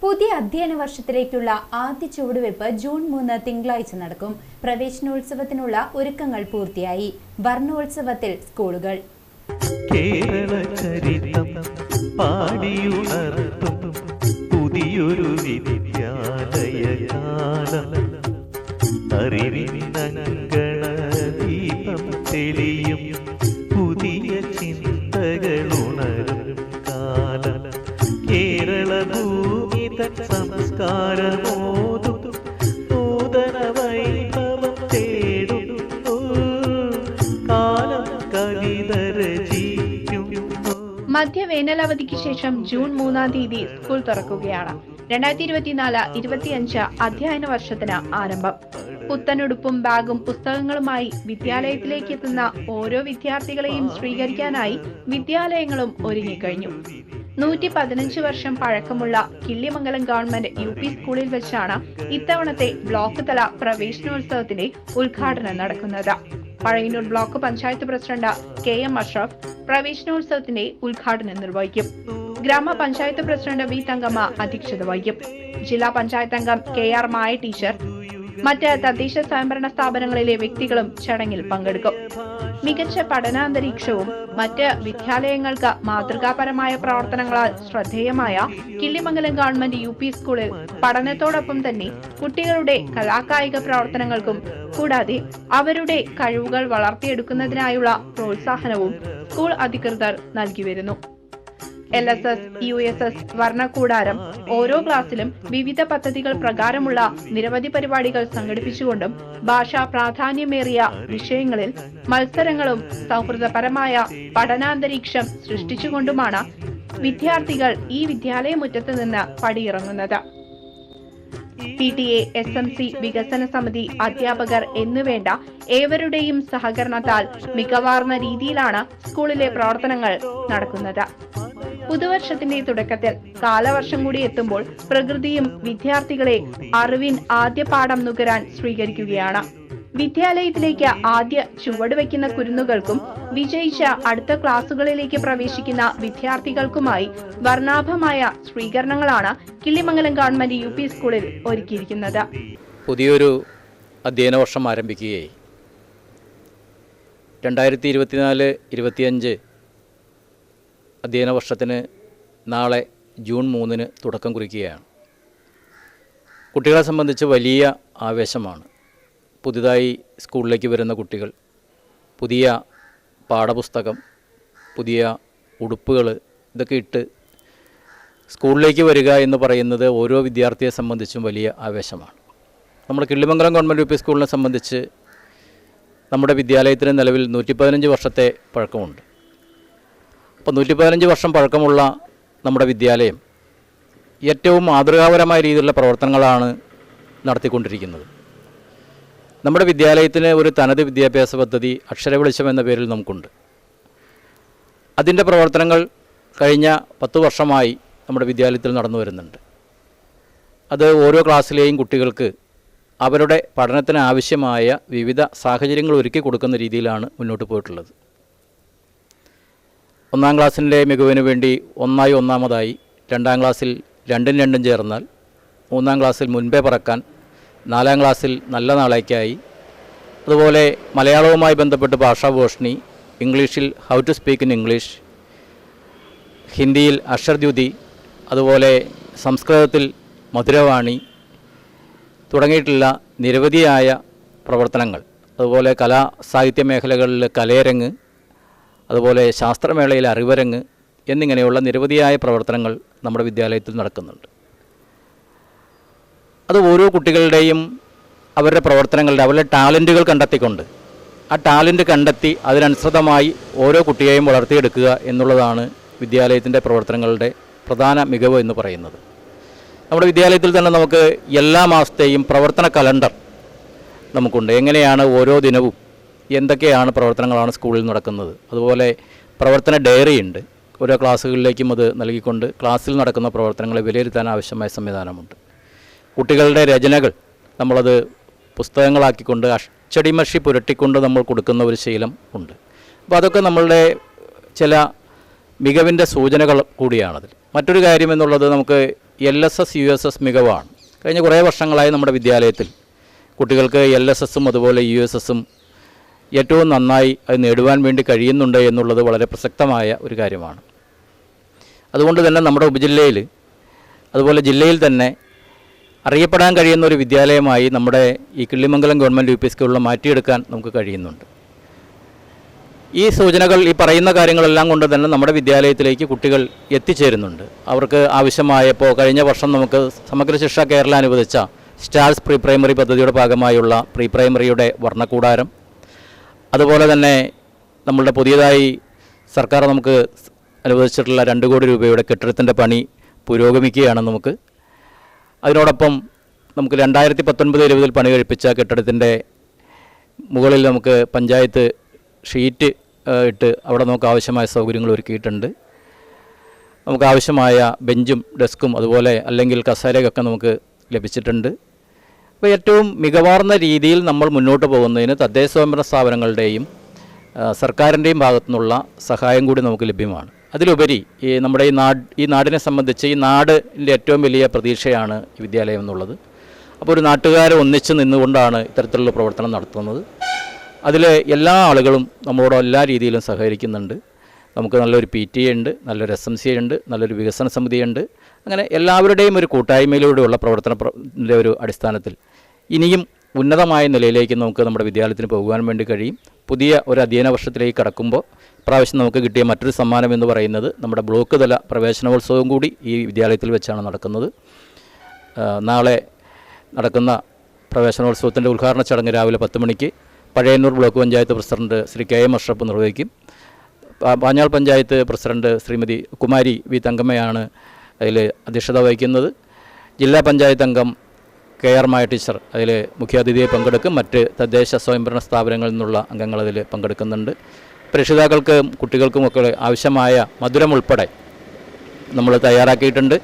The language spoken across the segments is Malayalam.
പുതിയ അധ്യയന വർഷത്തിലേക്കുള്ള ആദ്യ ചുവടുവയ്പ് ജൂൺ മൂന്ന് തിങ്കളാഴ്ച നടക്കും. പ്രവേശനോത്സവത്തിനുള്ള ഒരുക്കങ്ങൾ പൂർത്തിയായി. വർണോത്സവത്തിൽ സ്കൂളുകൾ. കേരള ചരിതം പുതിയൊരു വിദ്യാലയ കാലം കാലം മധ്യവേനലവധിക്ക് ശേഷം ജൂൺ മൂന്നാം തീയതി സ്കൂൾ തുറക്കുകയാണ്. രണ്ടായിരത്തി ഇരുപത്തിനാല് ഇരുപത്തിയഞ്ച് അധ്യയന വർഷത്തിന് ആരംഭം. പുത്തനുടുപ്പും ബാഗും പുസ്തകങ്ങളുമായി വിദ്യാലയത്തിലേക്ക് എത്തുന്ന ഓരോ വിദ്യാർത്ഥികളെയും സ്വീകരിക്കാനായി വിദ്യാലയങ്ങളും ഒരുങ്ങിക്കഴിഞ്ഞു. നൂറ്റി പതിനഞ്ച് വർഷം പഴക്കമുള്ള കിള്ളിമംഗലം ഗവൺമെന്റ് യു പി സ്കൂളിൽ വെച്ചാണ് ഇത്തവണത്തെ ബ്ലോക്ക് തല പ്രവേശനോത്സവത്തിന്റെ ഉദ്ഘാടനം നടക്കുന്നത്. Pazhayannur block panchayat president K M Ashraf പ്രവേശനോത്സവത്തിന്റെ ഉദ്ഘാടനം നിർവഹിക്കും. ഗ്രാമപഞ്ചായത്ത് പ്രസിഡന്റ് വി തങ്കമ്മ അധ്യക്ഷത വഹിക്കും. ജില്ലാ പഞ്ചായത്ത് അംഗം കെ ആർ മായ ടീച്ചർ മറ്റ് തദ്ദേശ സ്വയംഭരണ സ്ഥാപനങ്ങളിലെ വ്യക്തികളും ചടങ്ങിൽ പങ്കെടുക്കും. മികച്ച പഠനാന്തരീക്ഷവും മറ്റ് വിദ്യാലയങ്ങൾക്ക് മാതൃകാപരമായ പ്രവർത്തനങ്ങളാൽ ശ്രദ്ധേയമായ കിള്ളിമംഗലം ഗവൺമെന്റ് യു സ്കൂളിൽ പഠനത്തോടൊപ്പം തന്നെ കുട്ടികളുടെ കലാകായിക പ്രവർത്തനങ്ങൾക്കും കൂടാതെ അവരുടെ കഴിവുകൾ വളർത്തിയെടുക്കുന്നതിനായുള്ള പ്രോത്സാഹനവും സ്കൂൾ അധികൃതർ നൽകി വരുന്നു. L S S U S S വർണക്കൂടാരം ഓരോ ക്ലാസ്സിലും വിവിധ പദ്ധതികൾ പ്രകാരമുള്ള നിരവധി പരിപാടികൾ സംഘടിപ്പിച്ചുകൊണ്ടും ഭാഷാ പ്രാധാന്യമേറിയ വിഷയങ്ങളിൽ മത്സരങ്ങളും സൗഹൃദപരമായ പഠനാന്തരീക്ഷം സൃഷ്ടിച്ചുകൊണ്ടുമാണ് വിദ്യാർത്ഥികൾ ഈ വിദ്യാലയമുറ്റത്ത് നിന്ന് പടിയിറങ്ങുന്നത്. P T A S M C വികസന സമിതി അധ്യാപകർ എന്നുവേണ്ട ഏവരുടെയും സഹകരണത്താൽ മികവാർന്ന രീതിയിലാണ് സ്കൂളിലെ പ്രവർത്തനങ്ങൾ നടക്കുന്നത്. പുതുവർഷത്തിന്റെ തുടക്കത്തിൽ കാലവർഷം കൂടി എത്തുമ്പോൾ പ്രകൃതിയും വിദ്യാർത്ഥികളെ അറിവിൻ ആദ്യ പാഠം നുകരാൻ സ്വീകരിക്കുകയാണ്. വിദ്യാലയത്തിലേക്ക് ആദ്യ ചുവട് വയ്ക്കുന്ന കുരുന്നുകൾക്കും വിജയിച്ച അടുത്ത ക്ലാസുകളിലേക്ക് പ്രവേശിക്കുന്ന വിദ്യാർത്ഥികൾക്കുമായി വർണാഭമായ സ്വീകരണങ്ങളാണ് കിള്ളിമംഗലം ഗവൺമെന്റ് യു പി സ്കൂളിൽ ഒരുക്കിയിരിക്കുന്നത്. പുതിയൊരു അധ്യയന വർഷം ആരംഭിക്കുകയായി. രണ്ടായിരത്തി ഇരുപത്തിനാല് ഇരുപത്തിയഞ്ച് അധ്യയന വർഷത്തിന് നാളെ ജൂൺ മൂന്നിന് തുടക്കം കുറിക്കുകയാണ്. കുട്ടികളെ സംബന്ധിച്ച് വലിയ ആവേശമാണ്. പുതുതായി സ്കൂളിലേക്ക് വരുന്ന കുട്ടികൾ പുതിയ പാഠപുസ്തകം പുതിയ ഉടുപ്പുകൾ ഇതൊക്കെ ഇട്ട് സ്കൂളിലേക്ക് വരിക എന്ന് പറയുന്നത് ഓരോ വിദ്യാർത്ഥിയെ സംബന്ധിച്ചും വലിയ ആവേശമാണ്. നമ്മുടെ കിള്ളിമംഗലം ഗവൺമെന്റ് യു പി സ്കൂളിനെ സംബന്ധിച്ച് നമ്മുടെ വിദ്യാലയത്തിന് നിലവിൽ നൂറ്റി പതിനഞ്ച് വർഷത്തെ പഴക്കമുണ്ട്. അപ്പോൾ നൂറ്റി പതിനഞ്ച് വർഷം പഴക്കമുള്ള നമ്മുടെ വിദ്യാലയം ഏറ്റവും മാതൃകാപരമായ രീതിയിലുള്ള പ്രവർത്തനങ്ങളാണ് നടത്തിക്കൊണ്ടിരിക്കുന്നത്. നമ്മുടെ വിദ്യാലയത്തിന് ഒരു തനത് വിദ്യാഭ്യാസ പദ്ധതി അക്ഷരവെളിച്ചം എന്ന പേരിൽ നമുക്കുണ്ട്. അതിന്റെ പ്രവർത്തനങ്ങൾ കഴിഞ്ഞ പത്ത് വർഷമായി നമ്മുടെ വിദ്യാലയത്തിൽ നടന്നു വരുന്നുണ്ട്. അത് ഓരോ ക്ലാസ്സിലെയും കുട്ടികൾക്ക് അവരുടെ പഠനത്തിന് ആവശ്യമായ വിവിധ സാഹചര്യങ്ങൾ ഒരുക്കി കൊടുക്കുന്ന രീതിയിലാണ് മുന്നോട്ട് പോയിട്ടുള്ളത്. ഒന്നാം ക്ലാസ്സിന്റെ മികവിന് വേണ്ടി ഒന്നായി ഒന്നാമതായി രണ്ടാം ക്ലാസ്സിൽ രണ്ടും രണ്ടും ചേർന്നാൽ മൂന്നാം ക്ലാസ്സിൽ മുൻപേ പറക്കാൻ നാലാം ക്ലാസ്സിൽ നല്ല നാളേക്കായി. അതുപോലെ മലയാളവുമായി ബന്ധപ്പെട്ട് ഭാഷാഭൂഷണി ഇംഗ്ലീഷിൽ how to speak in English ഹിന്ദിയിൽ അക്ഷർദ്യുതി അതുപോലെ സംസ്കൃതത്തിൽ മധുരവാണി തുടങ്ങിയിട്ടുള്ള നിരവധിയായ പ്രവർത്തനങ്ങൾ. അതുപോലെ കലാ സാഹിത്യ മേഖലകളിൽ കലയരങ്ങ് അതുപോലെ ശാസ്ത്രമേളയിൽ അറിവരങ്ങ് എന്നിങ്ങനെയുള്ള നിരവധിയായ പ്രവർത്തനങ്ങൾ നമ്മുടെ വിദ്യാലയത്തിൽ നടക്കുന്നുണ്ട്. അത് ഓരോ കുട്ടികളുടെയും അവരുടെ പ്രവർത്തനങ്ങളുടെ അവരുടെ ടാലന്റുകൾ കണ്ടെത്തിക്കൊണ്ട് ആ ടാലന്റ് കണ്ടെത്തി അതിനനുസൃതമായി ഓരോ കുട്ടിയെയും വളർത്തിയെടുക്കുക എന്നുള്ളതാണ് വിദ്യാലയത്തിന്റെ പ്രവർത്തനങ്ങളുടെ പ്രധാന മികവ് എന്ന് പറയുന്നത്. നമ്മുടെ വിദ്യാലയത്തിൽ തന്നെ നമുക്ക് എല്ലാ മാസത്തെയും പ്രവർത്തന കലണ്ടർ നമുക്കുണ്ട്. എങ്ങനെയാണ് ഓരോ ദിനവും എന്തൊക്കെയാണ് പ്രവർത്തനങ്ങളാണ് സ്കൂളിൽ നടക്കുന്നത്? അതുപോലെ പ്രവർത്തന ഡയറി ഉണ്ട്. ഓരോ ക്ലാസ്സുകളിലേക്കും അത് നൽകിക്കൊണ്ട് ക്ലാസ്സിൽ നടക്കുന്ന പ്രവർത്തനങ്ങളെ വിലയിരുത്താൻ ആവശ്യമായ സംവിധാനമുണ്ട്. കുട്ടികളുടെ രചനകൾ നമ്മളത് പുസ്തകങ്ങളാക്കിക്കൊണ്ട് അച്ചടിമഷി പുരട്ടിക്കൊണ്ട് നമ്മൾ കൊടുക്കുന്ന ഒരു ശീലം ഉണ്ട്. അപ്പോൾ അതൊക്കെ നമ്മളുടെ ചില മികവിന്റെ സൂചനകൾ കൂടിയാണതിൽ. മറ്റൊരു കാര്യം എന്നുള്ളത് നമുക്ക് L S S U S S മികവാണ്. കഴിഞ്ഞ കുറേ വർഷങ്ങളായി നമ്മുടെ വിദ്യാലയത്തിൽ കുട്ടികൾക്ക് എൽ എസ് എസും അതുപോലെ യു എസ് എസും ഏറ്റവും നന്നായി അത് നേടുവാൻ വേണ്ടി കഴിയുന്നുണ്ട് എന്നുള്ളത് വളരെ പ്രസക്തമായ ഒരു കാര്യമാണ്. അതുകൊണ്ട് തന്നെ നമ്മുടെ ഉപജില്ലയിൽ അതുപോലെ ജില്ലയിൽ തന്നെ അറിയപ്പെടാൻ കഴിയുന്ന ഒരു വിദ്യാലയമായി നമ്മുടെ ഈ കിള്ളിമംഗലം ഗവൺമെന്റ് യു പി സ്കൂളിൽ മാറ്റിയെടുക്കാൻ നമുക്ക് കഴിയുന്നുണ്ട്. ഈ സൂചനകൾ ഈ പറയുന്ന കാര്യങ്ങളെല്ലാം കൊണ്ട് തന്നെ നമ്മുടെ വിദ്യാലയത്തിലേക്ക് കുട്ടികൾ എത്തിച്ചേരുന്നുണ്ട്. അവർക്ക് ആവശ്യമായപ്പോൾ കഴിഞ്ഞ വർഷം നമുക്ക് സമഗ്ര ശിക്ഷ കേരള അനുവദിച്ച സ്റ്റാർസ് പ്രീ പ്രൈമറി പദ്ധതിയുടെ ഭാഗമായുള്ള പ്രീ പ്രൈമറിയുടെ വർണക്കൂടാരം അതുപോലെ തന്നെ നമ്മളുടെ പുതിയതായി സർക്കാർ നമുക്ക് അനുവദിച്ചിട്ടുള്ള രണ്ട് കോടി രൂപയുടെ കെട്ടിടത്തിന്റെ പണി പുരോഗമിക്കുകയാണ് നമുക്ക് അതിനോടൊപ്പം നമുക്ക് രണ്ടായിരത്തി പത്തൊൻപത് ഇരുപതിൽ പണി കഴിപ്പിച്ച കെട്ടിടത്തിന്റെ മുകളിൽ നമുക്ക് പഞ്ചായത്ത് ഷീറ്റ് ഇട്ട് അവിടെ നമുക്ക് ആവശ്യമായ സൗകര്യങ്ങൾ ഒരുക്കിയിട്ടുണ്ട്. നമുക്ക് ആവശ്യമായ ബെഞ്ചും ഡെസ്കും അതുപോലെ അല്ലെങ്കിൽ കസേരയൊക്കെ നമുക്ക് ലഭിച്ചിട്ടുണ്ട്. അപ്പോൾ ഏറ്റവും മികവാർന്ന രീതിയിൽ നമ്മൾ മുന്നോട്ട് പോകുന്നതിന് തദ്ദേശ സ്വയംഭരണ സ്ഥാപനങ്ങളുടെയും സർക്കാരിന്റെയും ഭാഗത്തു നിന്നുള്ള സഹായം കൂടി നമുക്ക് ലഭ്യമാണ്. അതിലുപരി ഈ നമ്മുടെ ഈ നാട് ഈ നാടിനെ സംബന്ധിച്ച് ഈ നാടിന്റെ ഏറ്റവും വലിയ പ്രതീക്ഷയാണ് ഈ വിദ്യാലയം എന്നുള്ളത്. അപ്പോൾ ഒരു നാട്ടുകാരെ ഒന്നിച്ച് നിന്നുകൊണ്ടാണ് ഇത്തരത്തിലുള്ള പ്രവർത്തനം നടത്തുന്നത്. അതിൽ എല്ലാ ആളുകളും നമ്മളോട് എല്ലാ രീതിയിലും സഹകരിക്കുന്നുണ്ട്. നമുക്ക് നല്ലൊരു പി ടി എ ഉണ്ട് നല്ലൊരു എസ് എം സി ഉണ്ട് നല്ലൊരു വികസന സമിതിയുണ്ട് അങ്ങനെ എല്ലാവരുടെയും ഒരു കൂട്ടായ്മയിലൂടെയുള്ള പ്രവർത്തന പ്ര- ഒരു അടിസ്ഥാനത്തിൽ ഇനിയും ഉന്നതമായ നിലയിലേക്ക് നമുക്ക് നമ്മുടെ വിദ്യാലയത്തിന് പോകുവാൻ വേണ്ടി കഴിയും. പുതിയ ഒരു അധ്യയന വർഷത്തിലേക്ക് കടക്കുമ്പോൾ പ്രാവശ്യം നമുക്ക് കിട്ടിയ മറ്റൊരു സമ്മാനം എന്ന് പറയുന്നത് നമ്മുടെ ബ്ലോക്ക് തല പ്രവേശനോത്സവം കൂടി ഈ വിദ്യാലയത്തിൽ വെച്ചാണ് നടക്കുന്നത്. നാളെ നടക്കുന്ന പ്രവേശനോത്സവത്തിന്റെ ഉദ്ഘാടന ചടങ്ങ് രാവിലെ പത്ത് മണിക്ക് Pazhayannur block panchayat president Shri K M Ashraf നിർവഹിക്കും. പാഞ്ഞാൾ പഞ്ചായത്ത് പ്രസിഡന്റ് ശ്രീമതി കുമാരി വി തങ്കമ്മയാണ് അതിൽ അധ്യക്ഷത വഹിക്കുന്നത്. ജില്ലാ പഞ്ചായത്ത് അംഗം കെ ആർ മായ ടീച്ചർ അതിൽ മുഖ്യാതിഥിയെ പങ്കെടുക്കും. മറ്റ് തദ്ദേശ സ്വയംഭരണ സ്ഥാപനങ്ങളിൽ നിന്നുള്ള അംഗങ്ങൾ അതിൽ പങ്കെടുക്കുന്നുണ്ട്. രക്ഷിതാക്കൾക്കും കുട്ടികൾക്കുമൊക്കെ ആവശ്യമായ മധുരം ഉൾപ്പെടെ നമ്മൾ തയ്യാറാക്കിയിട്ടുണ്ട്.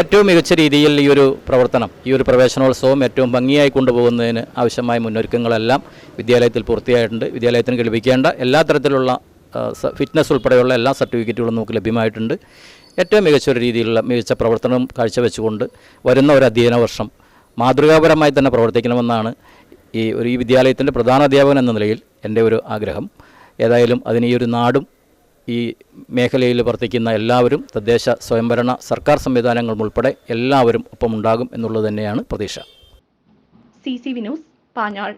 ഏറ്റവും മികച്ച രീതിയിൽ ഈ ഒരു പ്രവർത്തനം ഈ ഒരു പ്രവേശനോത്സവം ഏറ്റവും ഭംഗിയായി കൊണ്ടുപോകുന്നതിന് ആവശ്യമായ മുന്നൊരുക്കങ്ങളെല്ലാം വിദ്യാലയത്തിൽ പൂർത്തിയായിട്ടുണ്ട്. വിദ്യാലയത്തിന് കളിപ്പിക്കേണ്ട എല്ലാ തരത്തിലുള്ള ഫിറ്റ്നസ് ഉൾപ്പെടെയുള്ള എല്ലാ സർട്ടിഫിക്കറ്റുകളും നമുക്ക് ലഭ്യമായിട്ടുണ്ട്. ഏറ്റവും മികച്ച ഒരു രീതിയിലുള്ള മികച്ച പ്രവർത്തനം കാഴ്ചവെച്ചുകൊണ്ട് വരുന്ന ഒരു അധ്യയന വർഷം മാതൃകാപരമായി തന്നെ പ്രവർത്തിക്കണമെന്നാണ് ഈ ഒരു ഈ വിദ്യാലയത്തിന്റെ പ്രധാന അധ്യാപകൻ എന്ന നിലയിൽ എന്റെ ഒരു ആഗ്രഹം. ഏതായാലും അതിന് ഈ ഒരു നാടും ഈ മേഖലയിൽ പ്രവർത്തിക്കുന്ന എല്ലാവരും തദ്ദേശ സ്വയംഭരണ സർക്കാർ സംവിധാനങ്ങളും ഉൾപ്പെടെ എല്ലാവരും ഒപ്പമുണ്ടാകും എന്നുള്ളത് തന്നെയാണ് പ്രതീക്ഷ. C C Vinus Panjal.